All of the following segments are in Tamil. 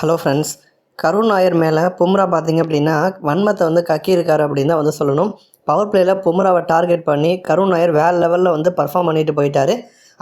ஹலோ ஃப்ரெண்ட்ஸ் கருண் நாயர் மேலே பும்ரா பார்த்தீங்க அப்படின்னா வன்மத்தை வந்து கக்கியிருக்காரு அப்படின்னு தான் வந்து சொல்லணும். பவர் பிளேயில் பும்ராவை டார்கெட் பண்ணி கருண் நாயர் வேறு லெவலில் வந்து பர்ஃபார்ம் பண்ணிட்டு போயிட்டாரு.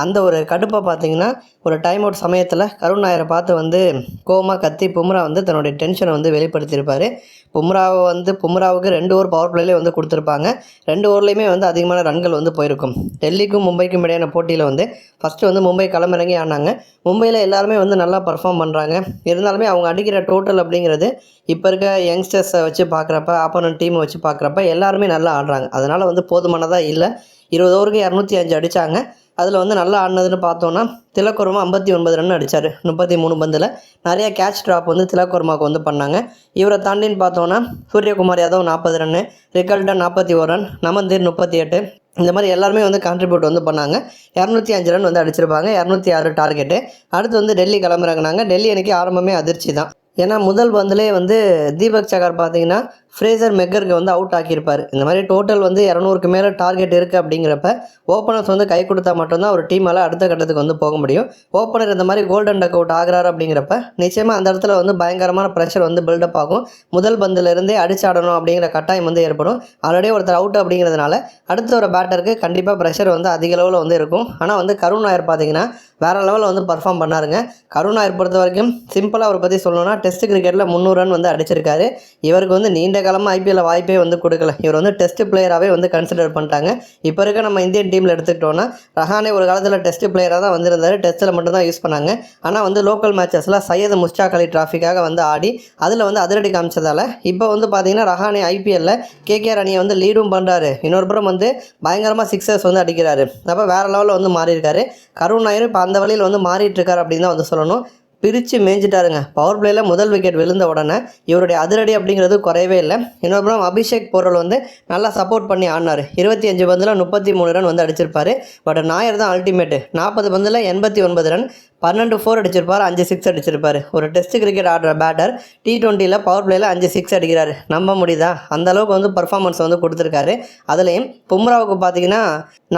அந்த ஒரு கடுப்பை பார்த்தீங்கன்னா ஒரு டைம் அவுட் சமயத்தில் கருண் நாயரை பார்த்து வந்து கோமாக கத்தி பும்ரா வந்து தன்னுடைய டென்ஷனை வந்து வெளிப்படுத்தியிருப்பார். பும்ராவை வந்து பும்ராவுக்கு ரெண்டு ஓவர் பவர் பிளேலே வந்து கொடுத்துருப்பாங்க. ரெண்டு ஓவர்லேயுமே வந்து அதிகமான ரன்கள் வந்து போயிருக்கும். டெல்லிக்கும் மும்பைக்கும் இடையான போட்டியில் வந்து ஃபஸ்ட்டு வந்து மும்பை களமிறங்கி ஆனாங்க. மும்பையில் எல்லாருமே வந்து நல்லா பர்ஃபார்ம் பண்ணுறாங்க இருந்தாலுமே அவங்க அடிக்கிற டோட்டல் அப்படிங்கிறது இப்போ இருக்க யங்ஸ்டர்ஸை வச்சு பார்க்குறப்ப ஆப்போனன்ட் டீமை வச்சு பார்க்குறப்ப எல்லாருமே நல்லா ஆடுறாங்க. அதனால் வந்து போதுமானதாக இல்லை. இருபது ஓவருக்கு இரநூத்தி அஞ்சு அடித்தாங்க அதில் வந்து நல்லா ஆடினதுன்னு பார்த்தோன்னா திலக்குருமா ஐம்பத்தி ஒன்பது ரன் அடித்தார் முப்பத்தி மூணு பந்தில். நிறைய கேட்ச் ட்ராப் வந்து திலக்குறமாவுக்கு வந்து பண்ணாங்க. இவரை தாண்டின்னு பார்த்தோன்னா சூரியகுமார் யாதவ் நாற்பது ரன்னு ரிகல்டன் நாற்பத்தி ஒரு ரன் நமந்தீர் முப்பத்தி எட்டு. இந்த மாதிரி எல்லாருமே வந்து கான்ட்ரிபியூட் வந்து பண்ணாங்க. இரநூத்தி அஞ்சு ரன் வந்து அடிச்சிருப்பாங்க. இரநூத்தி ஆறு டார்கெட்டு அடுத்து வந்து டெல்லி கிளம்புறாங்கனாங்க டெல்லி எனக்கு ஆரம்பமே அதிர்ச்சி தான். ஏன்னா முதல் பந்திலே வந்து தீபக் சகர் பார்த்தீங்கன்னா ஃப்ரேசர் மெக்கருக்கு வந்து அவுட் ஆக்கியிருப்பார். இந்த மாதிரி டோட்டல் வந்து இரநூறுக்கு மேலே டார்கெட் இருக்குது அப்படிங்கிறப்ப ஓப்பனர்ஸ் வந்து கை கொடுத்தா மட்டும்தான் ஒரு டீமால் அடுத்த கட்டத்துக்கு வந்து போக முடியும். ஓப்பனர் இந்த மாதிரி கோல்டன் டக் அவுட் ஆகிறாரு அப்படிங்கிறப்ப நிச்சயமாக அந்த இடத்துல வந்து பயங்கரமான ப்ரெஷர் வந்து பில்டப் ஆகும். முதல் பந்திலிருந்தே அடிச்சாடணும் அப்படிங்கிற கட்டாயம் வந்து ஏற்படும். ஆல்ரெடி ஒருத்தர் அவுட் அப்படிங்கிறதுனால அடுத்த ஒரு பேட்டருக்கு கண்டிப்பாக ப்ரெஷர் வந்து அதிக அளவில் வந்து இருக்கும். ஆனால் வந்து கருண் நாயர் பார்த்தீங்கன்னா வேறு லெவலில் வந்து பர்ஃபார்ம் பண்ணாருங்க. கருண் நாயர் பொறுத்த வரைக்கும் சிம்பிளாக அவரை பற்றி சொல்லணும்னா டெஸ்ட் கிரிக்கெட்டில் முந்நூறு ரன் வந்து அடிச்சிருக்காரு. இவருக்கு வந்து நீண்ட காலமாக ஐபிஎல்ல வாய்ப்பே வந்து கொடுக்கல. இவர் வந்து டெஸ்ட் பிளேயராகவே வந்து கன்சிடர் பண்ணிட்டாங்க. இப்போ இருக்க நம்ம இந்தியன் டீமில் எடுத்துக்கிட்டோன்னா ரஹானே ஒரு காலத்தில் டெஸ்ட் பிளேயராக தான் வந்திருந்தார். டெஸ்ட்டில் மட்டும் தான் யூஸ் பண்ணாங்க. ஆனால் வந்து லோக்கல் மேட்சஸில் சையது முஸ்டாக் அலி டிராஃபிக்காக வந்து ஆடி அதில் வந்து அதிரடி காமிச்சதால் இப்போ வந்து பார்த்தீங்கன்னா ரஹானே ஐபிஎல்ல கேகேஆர் அணியை வந்து லீடும் பண்ணுறாரு இன்னொரு புறம் வந்து பயங்கரமாக சிக்ஸர்ஸ் வந்து அடிக்கிறாரு. அப்போ வேறு லெவலில் வந்து மாறியிருக்காரு. கருண் நாயர் இப்போ அந்த வழியில் வந்து மாறிட்டு இருக்காரு அப்படின்னு தான் வந்து சொல்லணும். பிரித்து மேய்ஞ்சிட்டாருங்க. பவர் பிளேயில் முதல் விக்கெட் விழுந்த உடனே இவருடைய அதிரடி அப்படிங்கிறது குறையவே இல்லை. இன்னொரு புறம் அபிஷேக் போரல் வந்து நல்லா சப்போர்ட் பண்ணி ஆடினார். இருபத்தி அஞ்சு பந்தில் முப்பத்தி மூணு ரன் வந்து அடிச்சிருப்பார். பட் நாயர் தான் அல்டிமேட்டு நாற்பது பந்தில் எண்பத்தி ஒன்பது ரன் பன்னெண்டு ஃபோர் அடிச்சிருப்பார் அஞ்சு சிக்ஸ் அடிச்சிருப்பார். ஒரு டெஸ்ட் கிரிக்கெட் ஆடுற பேட்டர் டி டுவெண்ட்டியில் பவர் பிளேயில் அஞ்சு சிக்ஸ் அடிக்கிறாரு. நம்ப முடியுதா? அந்த அளவுக்கு வந்து பர்ஃபார்மன்ஸ் வந்து கொடுத்துருக்காரு. அதுலேயும் பும்ராவுக்கு பார்த்தீங்கன்னா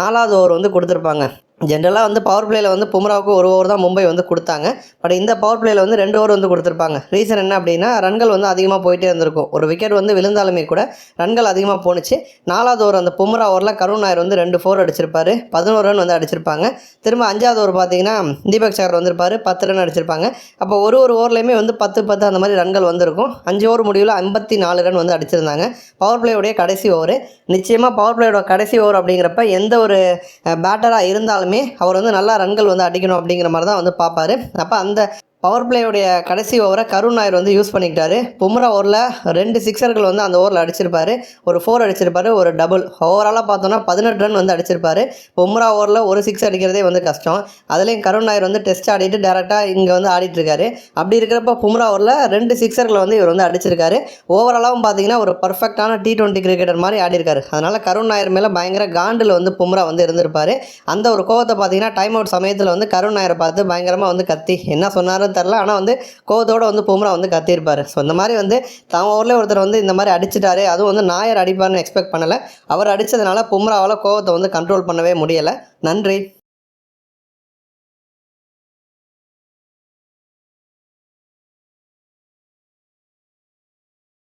நாலாவது ஓவர் வந்து கொடுத்துருப்பாங்க. ஜென்ரலாக வந்து பவர் பிளேயில் வந்து பும்ராவுக்கு ஒரு ஓவர் தான் மும்பை வந்து கொடுத்தாங்க. பட் இந்த பவர் பிளேயில் வந்து ரெண்டு ஓவர் வந்து கொடுத்துருப்பாங்க. ரீசன் என்ன அப்படின்னா ரன்கள் வந்து அதிகமாக போயிட்டே இருந்திருக்கும். ஒரு விக்கெட் வந்து விழுந்தாலுமே கூட ரன்கள் அதிகமாக போணுச்சு. நாலாவது ஓவர் அந்த பும்ரா ஓவரில் கருண் நாயர் வந்து ரெண்டு ஃபோர் அடிச்சிருப்பாரு. பதினோரு ரன் வந்து அடிச்சிருப்பாங்க. திரும்ப அஞ்சாவது ஓவர் பார்த்தீங்கன்னா தீபக் சகர் வந்திருப்பாரு. பத்து ரன் அடிச்சிருப்பாங்க. அப்போ ஒரு ஒரு ஓவர்லேயுமே வந்து பத்து பத்து அந்த மாதிரி ரன்கள் வந்திருக்கும். அஞ்சு ஓவர் முடிவில் ஐம்பத்தி நாலு ரன் வந்து அடிச்சிருந்தாங்க. பவர் பிளேயோடைய கடைசி ஓவர் நிச்சயமாக பவர் பிளேயோட கடைசி ஓவர் அப்படிங்கிறப்ப எந்த ஒரு பேட்டராக இருந்தாலுமே அவர் வந்து நல்லா ரன்கள் வந்து அடிக்கணும் அப்படிங்கிற மாதிரி தான் வந்து பார்ப்பாரு. அப்போ அந்த பவர் பிளேயோடைய கடைசி ஓவரை கருண் நாயர் வந்து யூஸ் பண்ணிக்கிட்டாரு. பும்ரா ஓவரில் ரெண்டு சிக்ஸர்கள் வந்து அந்த ஓவரில் அடிச்சிருப்பாரு. ஒரு ஃபோர் அடிச்சிருப்பாரு ஒரு டபுள் ஓவராலாக பார்த்தோன்னா பதினெட்டு ரன் வந்து அடிச்சிருப்பாரு. பும்ரா ஓவரில் ஒரு சிக்ஸ் அடிக்கிறதே வந்து கஷ்டம். அதுலேயும் கருண் நாயர் வந்து டெஸ்ட் ஆடிட்டு டேரெக்டாக இங்கே வந்து ஆடிட்டுருக்காரு. அப்படி இருக்கிறப்ப பும்ரா ஓவரில் ரெண்டு சிக்ஸர்களை வந்து இவர் வந்து அடிச்சிருக்காரு. ஓவராலாகவும் பார்த்தீங்கன்னா ஒரு பர்ஃபெக்டான டி டுவெண்ட்டி கிரிக்கெட்டர் மாதிரி ஆடிருக்காரு அதனால் கருண் நாயர் மேலே பயங்கர காண்டில் வந்து பும்ரா வந்து இருந்திருப்பாரு. அந்த ஒரு கோவத்தை பார்த்தீங்கன்னா டைம் அவுட் சமயத்தில் வந்து கருண் நாயரை பார்த்து பயங்கரமாக வந்து கத்தி. என்ன சொன்னாருன்னு தெரில ஆனால் வந்து கோவத்தோடு வந்து பும்ரா வந்து கத்தியிருப்பார். ஸோ இந்த மாதிரி வந்து தான் ஊரில் ஒருத்தர் வந்து இந்த மாதிரி அடிச்சிட்டாரு. அதுவும் வந்து நாயர் அடிப்பார்னு எக்ஸ்பெக்ட் பண்ணலை. அவர் அடித்ததுனால பும்ராவால் கோவத்தை வந்து கண்ட்ரோல் பண்ணவே முடியலை. நன்றி.